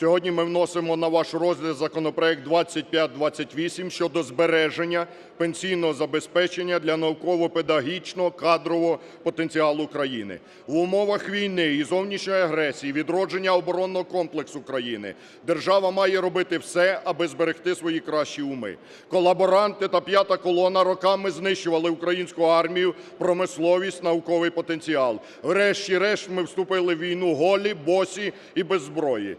Сьогодні ми вносимо на ваш розгляд законопроект 2528 щодо збереження пенсійного забезпечення для науково-педагогічного кадрового потенціалу країни. В умовах війни і зовнішньої агресії, відродження оборонного комплексу країни держава має робити все, аби зберегти свої кращі уми. Колаборанти та "п'ята колона" роками знищували українську армію, промисловість, науковий потенціал. Врешті-решт ми вступили в війну голі, босі і без зброї.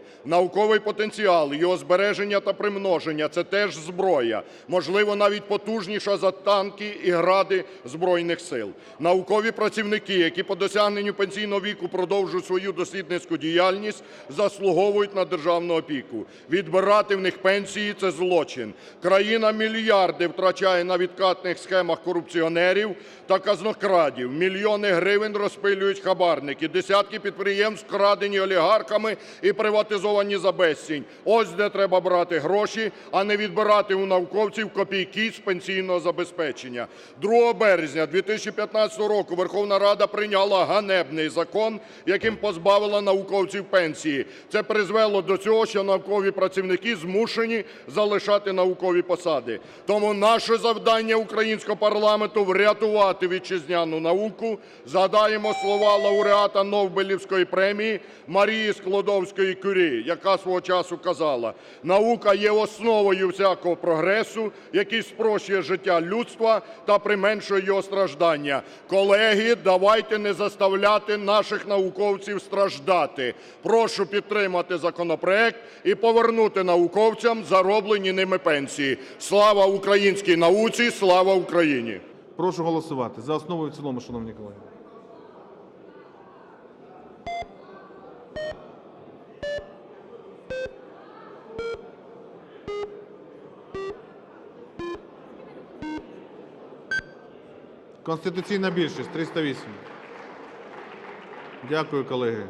Науковий потенціал, його збереження та примноження – це теж зброя, можливо, навіть потужніша за танки і "Гради" Збройних Сил. Наукові працівники, які по досягненню пенсійного віку продовжують свою дослідницьку діяльність, заслуговують на державну опіку. Відбирати в них пенсії – це злочин. Країна мільярди втрачає на відкатних схемах корупціонерів та казнокрадів. Мільйони гривень розпилюють хабарники. Десятки підприємств вкрадені олігархами і приватизовані безцінь. Ось де треба брати гроші, а не відбирати у науковців копійки з пенсійного забезпечення. 2 березня 2015 року Верховна Рада прийняла ганебний закон, яким позбавила науковців пенсії. Це призвело до цього, що наукові працівники змушені залишати наукові посади. Тому наше завдання українського парламенту – врятувати вітчизняну науку. Згадаємо слова лауреата Нобелівської премії Марії Склодовської-Кюрі, яка свого часу казала: "Наука є основою всякого прогресу, який спрощує життя людства та применшує його страждання". Колеги, давайте не заставляти наших науковців страждати. Прошу підтримати законопроект і повернути науковцям зароблені ними пенсії. Слава українській науці! Слава Україні! Прошу голосувати за основу і в цілому, шановні колеги. Конституційна більшість 308. Дякую, колеги.